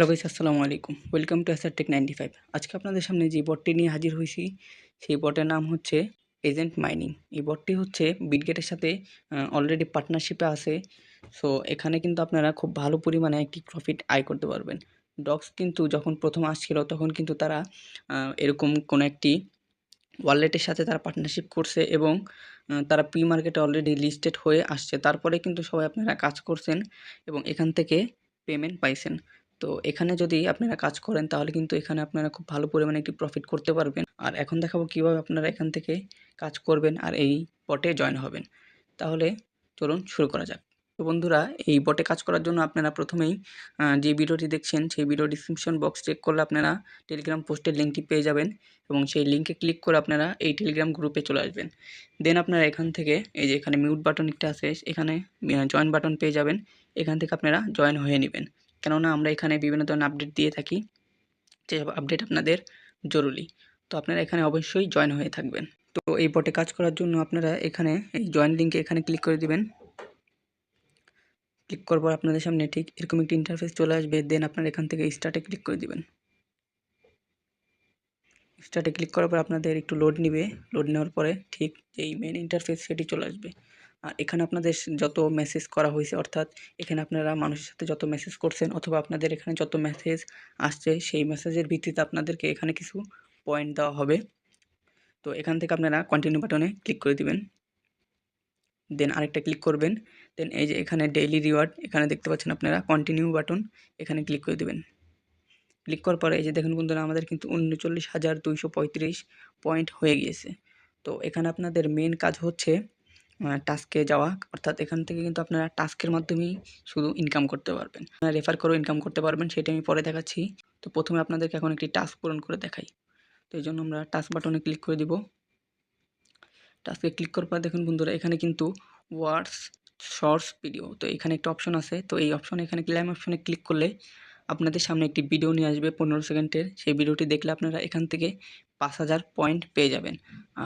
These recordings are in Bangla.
হ্যালো গাইস, আসসালামু আলাইকুম। Welcome to SR tech ninety five আজকে আপনাদের সামনে যে বটটি নিয়ে হাজির হয়েছি, সেই বটের নাম হচ্ছে এজেন্ট মাইনিং এই বটটি হচ্ছে বিটগেটের সাথে অলরেডি পার্টনারশিপে আছে। সো এখানে কিন্তু আপনারা খুব ভালো পরিমাণে একটি প্রফিট আয় করতে পারবেন। ডক্স কিন্তু যখন প্রথম আসছিল, তখন কিন্তু তারা এরকম কোনো একটি ওয়ালেটের সাথে তারা পার্টনারশিপ করছে এবং তারা প্রি মার্কেটে অলরেডি লিস্টেড হয়ে আসছে। তারপরে কিন্তু সবাই আপনারা কাজ করছেন এবং এখান থেকে পেমেন্ট পাইছেন। তো এখানে যদি আপনারা কাজ করেন, তাহলে কিন্তু এখানে আপনারা খুব ভালো পরিমাণে একটি প্রফিট করতে পারবেন। আর এখন দেখাবো কীভাবে আপনারা এখান থেকে কাজ করবেন আর এই বটে জয়েন হবেন। তাহলে চলুন শুরু করা যাক। তো বন্ধুরা, এই বটে কাজ করার জন্য আপনারা প্রথমেই যে ভিডিওটি দেখছেন, সেই ভিডিও ডিসক্রিপশন বক্স চেক করলে আপনারা টেলিগ্রাম পোস্টের লিঙ্কটি পেয়ে যাবেন এবং সেই লিঙ্কে ক্লিক করে আপনারা এই টেলিগ্রাম গ্রুপে চলে আসবেন। দেন আপনারা এখান থেকে, এই যে এখানে মিউট বাটন একটা আছে, এখানে জয়েন বাটন পেয়ে যাবেন। এখান থেকে আপনারা জয়েন হয়ে নেবেন। কেননা আমরা এখানে বিভিন্ন ধরনের আপডেট দিয়ে থাকি যেসব আপডেট আপনাদের জরুরি। তো আপনারা এখানে অবশ্যই জয়েন হয়ে থাকবেন। তো এই বটে কাজ করার জন্য আপনারা এখানে এই জয়েন লিঙ্কে এখানে ক্লিক করে দিবেন। ক্লিক করার পর আপনাদের সামনে ঠিক এরকম একটি ইন্টারফেস চলে আসবে দেন আপনারা এখান থেকে স্টার্টে ক্লিক করে দিবেন। স্টার্টে ক্লিক করার পর আপনাদের একটু লোড নেবে। লোড নেওয়ার পরে ঠিক যেই মেন ইন্টারফেস সেটি চলে আসবে। আর এখানে আপনাদের যত মেসেজ করা হয়েছে, অর্থাৎ এখানে আপনারা মানুষের সাথে যত মেসেজ করছেন, অথবা আপনাদের এখানে যত মেসেজ আসছে, সেই মেসেজের ভিত্তিতে আপনাদেরকে এখানে কিছু পয়েন্ট দেওয়া হবে। তো এখান থেকে আপনারা কন্টিনিউ বাটনে ক্লিক করে দিবেন। দেন আরেকটা ক্লিক করবেন। দেন এই যে এখানে ডেইলি রিওয়ার্ড এখানে দেখতে পাচ্ছেন আপনারা কন্টিনিউ বাটন এখানে ক্লিক করে দিবেন। ক্লিক করার পরে এই যে দেখুন বন্ধুরা, আমাদের কিন্তু উনচল্লিশ হাজার দুইশো পঁয়ত্রিশ পয়েন্ট হয়ে গিয়েছে। তো এখানে আপনাদের মেন কাজ হচ্ছে টাস্কে যাওয়া। অর্থাৎ এখান থেকে কিন্তু আপনারা টাস্কের মাধ্যমেই শুধু ইনকাম করতে পারবেন। আপনারা রেফার করেও ইনকাম করতে পারবেন সেটা আমি পরে দেখাচ্ছি। তো প্রথমে আপনাদেরকে এখন একটি টাস্ক পূরণ করে দেখাই। তো এই জন্য আমরা টাস্ক বাটনে ক্লিক করে দিব। টাস্কে ক্লিক করার পর দেখুন বন্ধুরা, এখানে কিন্তু ওয়ার্ডস শর্টস ভিডিও তো এখানে একটা অপশন আছে। তো এই অপশন এখানে ক্লাইম অপশনে ক্লিক করলে আপনাদের সামনে একটি ভিডিও নিয়ে আসবে, পনেরো সেকেন্ডের। সেই ভিডিওটি দেখলে আপনারা এখান থেকে পাঁচ হাজার পয়েন্ট পেয়ে যাবেন।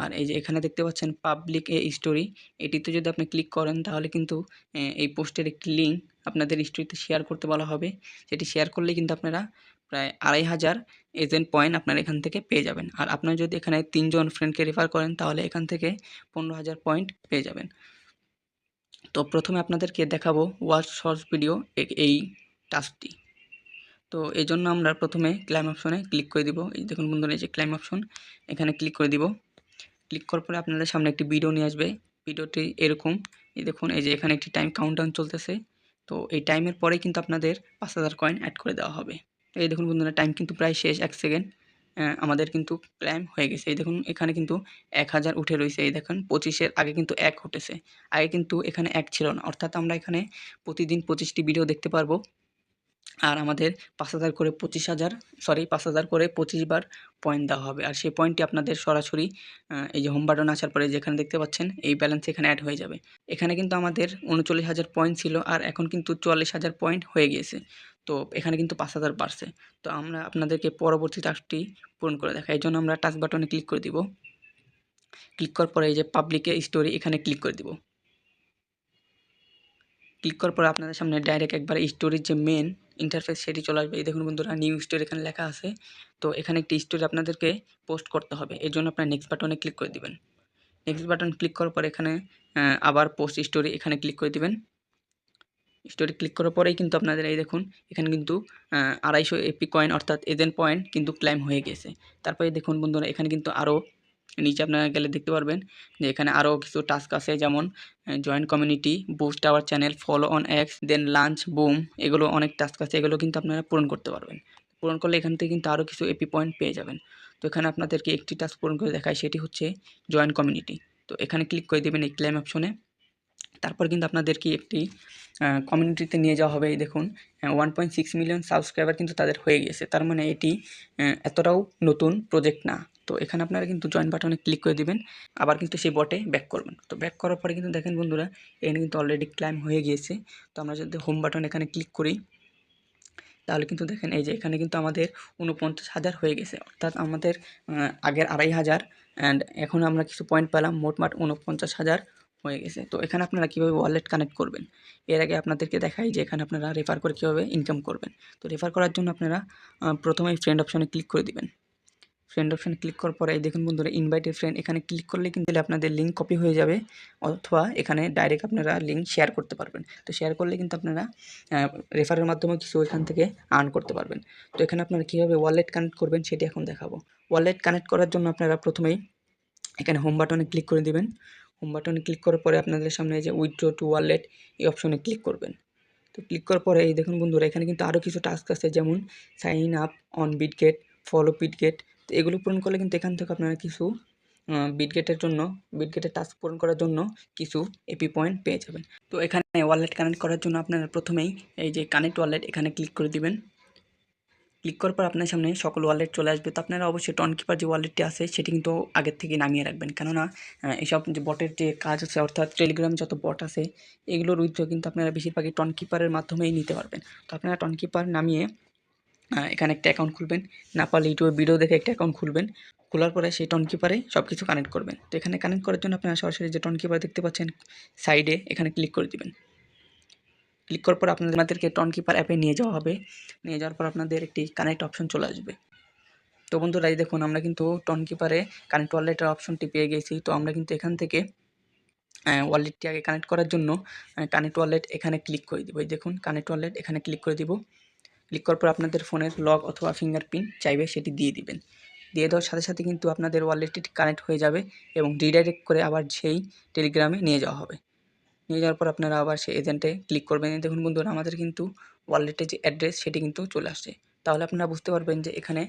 আর এই যে এখানে দেখতে পাচ্ছেন পাবলিক এ স্টোরি এটিতে যদি আপনি ক্লিক করেন, তাহলে কিন্তু এই পোস্টের একটি লিঙ্ক আপনাদের স্টোরিতে শেয়ার করতে বলা হবে। সেটি শেয়ার করলে কিন্তু আপনারা প্রায় আড়াই হাজার এজেন্ট পয়েন্ট আপনারা এখান থেকে পেয়ে যাবেন। আর আপনারা যদি এখানে তিনজন ফ্রেন্ডকে রেফার করেন, তাহলে এখান থেকে পনেরো হাজার পয়েন্ট পেয়ে যাবেন। তো প্রথমে আপনাদেরকে দেখাবো ওয়াচ শর্টস ভিডিও এই টাস্কটি তো এই জন্য আমরা প্রথমে ক্লাইম অপশনে ক্লিক করে দিব। এই দেখুন বন্ধুরা, এই যে ক্লাইম অপশন এখানে ক্লিক করে দিব। ক্লিক করার পরে আপনাদের সামনে একটি ভিডিও নিয়ে আসবে। ভিডিওটি এরকম, এই দেখুন, এই যে এখানে একটি টাইম কাউন্টডাউন চলতেছে। তো এই টাইমের পরেই কিন্তু আপনাদের পাঁচ হাজার কয়েন অ্যাড করে দেওয়া হবে। এই দেখুন বন্ধুরা টাইম কিন্তু প্রায় শেষ, এক সেকেন্ড আমাদের কিন্তু ক্লাইম হয়ে গেছে। এই দেখুন, এখানে কিন্তু এক হাজার উঠে রয়েছে এই দেখুন, পঁচিশের আগে কিন্তু এক উঠেছে। আগে কিন্তু এখানে এক ছিল না। অর্থাৎ আমরা এখানে প্রতিদিন পঁচিশটি ভিডিও দেখতে পারব। আর আমাদের পাঁচ হাজার করে পঁচিশ হাজার সরি পাঁচ হাজার করে পঁচিশ বার পয়েন্ট দেওয়া হবে। আর সেই পয়েন্টটি আপনাদের সরাসরি এই যে হোম বাটন আসার পরে যেখানে দেখতে পাচ্ছেন, এই ব্যালেন্স এখানে অ্যাড হয়ে যাবে। এখানে কিন্তু আমাদের উনচল্লিশ হাজার পয়েন্ট ছিল আর এখন কিন্তু চুয়াল্লিশ হাজার পয়েন্ট হয়ে গিয়েছে। তো এখানে কিন্তু পাঁচ হাজার বাড়ছে। তো আমরা আপনাদেরকে পরবর্তী টাস্কটি পূরণ করে দেখাই। এই জন্য আমরা টাস্ক বাটনে ক্লিক করে দিব। ক্লিক করার পরে এই যে পাবলিকে স্টোরি এখানে ক্লিক করে দিব। ক্লিক করার পরে আপনাদের সামনে ডাইরেক্ট একবার স্টোরির যে মেন ইন্টারফেস সেটি চলে আসবে। এই দেখুন বন্ধুরা নিউ স্টোরি এখানে লেখা আছে। তো এখানে একটি স্টোরি আপনাদেরকে পোস্ট করতে হবে। এর জন্য আপনার নেক্সট বাটনে ক্লিক করে দিবেন। নেক্সট বাটন ক্লিক করার পর এখানে আবার পোস্ট স্টোরি এখানে ক্লিক করে দিবেন। স্টোরি ক্লিক করার পরেই কিন্তু আপনাদের এই দেখুন, এখানে কিন্তু আড়াইশো এপি কয়েন অর্থাৎ এজেন্ট পয়েন্ট কিন্তু ক্লাইম হয়ে গেছে। তারপরে দেখুন বন্ধুরা, এখানে কিন্তু আরও নিচে আপনারা গেলে দেখতে পারবেন যে এখানে আরও কিছু টাস্ক আছে, যেমন joint community boost our channel follow on X then launch boom এগুলো অনেক টাস্ক আছে, এগুলো কিন্তু আপনারা পূরণ করতে পারবেন। পূরণ করলে এখান থেকে কিন্তু আরও কিছু এপি পয়েন্ট পেয়ে যাবেন। তো এখানে আপনাদেরকে একটি টাস্ক পূরণ করে দেখায়, সেটি হচ্ছে জয়েন্ট কমিউনিটি তো এখানে ক্লিক করে দেবেন এই ক্লেম অপশনে তারপর কিন্তু আপনাদেরকে একটি কমিউনিটিতে নিয়ে যাওয়া হবে দেখুন one point six million subscriber কিন্তু তাদের হয়ে গিয়েছে তার মানে এটি এতটাও নতুন প্রজেক্ট না। তো এখানে আপনারা কিন্তু জয়েন বাটনে ক্লিক করে দিবেন। আবার কিন্তু সেই বটে ব্যাক করবেন। তো ব্যাক করার পরে কিন্তু দেখেন বন্ধুরা এখানে কিন্তু অলরেডি ক্লাইম হয়ে গিয়েছে। তো আমরা যদি হোম বাটন এখানে ক্লিক করি তাহলে কিন্তু দেখেন এই যে এখানে কিন্তু আমাদের উনপঞ্চাশ হাজার হয়ে গেছে। অর্থাৎ আমাদের আগের আড়াই হাজার অ্যান্ড এখন আমরা কিছু পয়েন্ট পেলাম মোটমাট উনপঞ্চাশ হাজার হয়ে গেছে। তো এখানে আপনারা কীভাবে ওয়ালেট কানেক্ট করবেন? এর আগে আপনাদেরকে দেখাই যে এখানে আপনারা রেফার করে কীভাবে ইনকাম করবেন। তো রেফার করার জন্য আপনারা আহ, প্রথমেই ফ্রেন্ড অপশনে ক্লিক করে দিবেন। ফ্রেন্ড অপশানে ক্লিক করার পরে দেখুন বন্ধুরা ইনভাইটেড ফ্রেন্ড এখানে ক্লিক করলে কিন্তু আপনাদের লিঙ্ক কপি হয়ে যাবে, অথবা এখানে ডাইরেক্ট আপনারা লিঙ্ক শেয়ার করতে পারবেন। তো শেয়ার করলে কিন্তু আপনারা রেফারের মাধ্যমে কিছু এখান থেকে আর্ন করতে পারবেন। তো এখানে আপনারা কীভাবে ওয়ালেট কানেক্ট করবেন সেটি এখন দেখাবো। ওয়ালেট কানেক্ট করার জন্য আপনারা প্রথমেই এখানে হোম বাটনে ক্লিক করে দিবেন। হোম বাটনে ক্লিক করার পরে আপনাদের সামনে যে উইথড্র টু ওয়ালেট এই অপশনে ক্লিক করবেন। তো ক্লিক করার পরে এই দেখুন বন্ধুরা, এখানে কিন্তু আরও কিছু টাস্ক আছে, যেমন sign up on Bitget follow Bitget তো এগুলো পূরণ করলে কিন্তু এখান থেকে আপনারা কিছু বিটগেটের জন্য বিটগেটের টাস্ক পূরণ করার জন্য কিছু এপি পয়েন্ট পেয়ে যাবেন। তো এখানে ওয়ালেট কানেক্ট করার জন্য আপনারা প্রথমেই এই যে কানেক্ট ওয়ালেট এখানে ক্লিক করে দিবেন। ক্লিক করার পর আপনার সামনে সকল ওয়ালেট চলে আসবে। তো আপনারা অবশ্যই টন কিপার যে ওয়ালেটটি আছে, সেটি কিন্তু আগের থেকে নামিয়ে রাখবেন। কেননা এইসব যে বটের যে কাজ আছে, অর্থাৎ টেলিগ্রাম যত বট আছে, এগুলোর উইথড্র কিন্তু আপনারা বেশিরভাগই টন কিপারের মাধ্যমেই নিতে পারবেন। তো আপনারা টন কিপার নামিয়ে এখানে একটা অ্যাকাউন্ট খুলবেন। না পারলে ইউটিউবে ভিডিও দেখে একটা অ্যাকাউন্ট খুলবেন। খোলার পরে সেই টন কিপারে সব কিছু কানেক্ট করবেন। তো এখানে কানেক্ট করার জন্য আপনারা সরাসরি যে টন কিপার দেখতে পাচ্ছেন সাইডে এখানে ক্লিক করে দেবেন। ক্লিক করার পর আপনাদের আমাদেরকে টন কিপার অ্যাপে নিয়ে যাওয়া হবে। নিয়ে যাওয়ার পর আপনাদের একটি কানেক্ট অপশন চলে আসবে। তো বন্ধুরা, এই দেখুন, আমরা কিন্তু টন কিপারে কানেক্ট ওয়ালেটের অপশনটি পেয়ে গেছি। তো আমরা কিন্তু এখান থেকে ওয়ালেটটি আগে কানেক্ট করার জন্য কানেক্ট ওয়ালেট এখানে ক্লিক করে দিব। এই দেখুন কানেক্ট ওয়ালেট এখানে ক্লিক করে দিব। ক্লিক করার পর আপনাদের ফোনের লক অথবা ফিঙ্গারপ্রিন্ট চাইবে, সেটি দিয়ে দিবেন। দিয়ে দেওয়ার সাথে সাথে কিন্তু আপনাদের ওয়ালেটটি কানেক্ট হয়ে যাবে এবং রিডাইরেক্ট করে আবার সেই টেলিগ্রামে নিয়ে যাওয়া হবে। নিয়ে যাওয়ার পর আপনারা আবার সেই এজেন্টে ক্লিক করবেন। দেখুন বন্ধুরা, আমাদের কিন্তু ওয়ালেটের যে অ্যাড্রেস সেটি কিন্তু চলে আসছে। তাহলে আপনারা বুঝতে পারবেন যে এখানে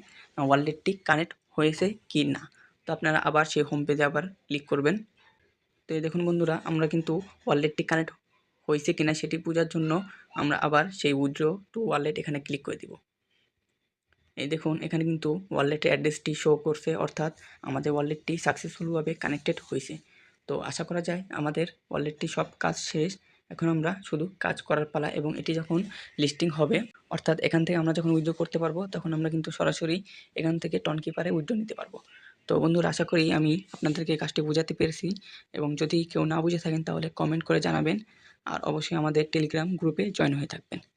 ওয়ালেটটি কানেক্ট হয়েছে কি না। তো আপনারা আবার সেই হোম পেজে আবার ক্লিক করবেন। তো এই দেখুন বন্ধুরা, আমরা কিন্তু ওয়ালেটটি কানেক্ট হয়েছে কিনা সেটি বোঝার জন্য আমরা আবার সেই উইথড্র টু ওয়ালেট এখানে ক্লিক করে দিব। এই দেখুন, এখানে কিন্তু ওয়ালেটের অ্যাড্রেসটি শো করছে, অর্থাৎ আমাদের ওয়ালেটটি সাকসেসফুলভাবে কানেক্টেড হয়েছে। তো আশা করা যায় আমাদের ওয়ালেটটি সব কাজ শেষ। এখন আমরা শুধু কাজ করার পালা এবং এটি যখন লিস্টিং হবে, অর্থাৎ এখান থেকে আমরা যখন উইথড্র করতে পারব, তখন আমরা কিন্তু সরাসরি এখান থেকে টন কিপারে নিতে পারব। তো বন্ধুরা, আশা করি আমি আপনাদেরকে কাজটি বোঝাতে পেরেছি এবং যদি কেউ না বুঝে থাকেন, তাহলে কমেন্ট করে জানাবেন। আর অবশ্যই আমাদের টেলিগ্রাম গ্রুপে জয়েন হয়ে থাকবেন।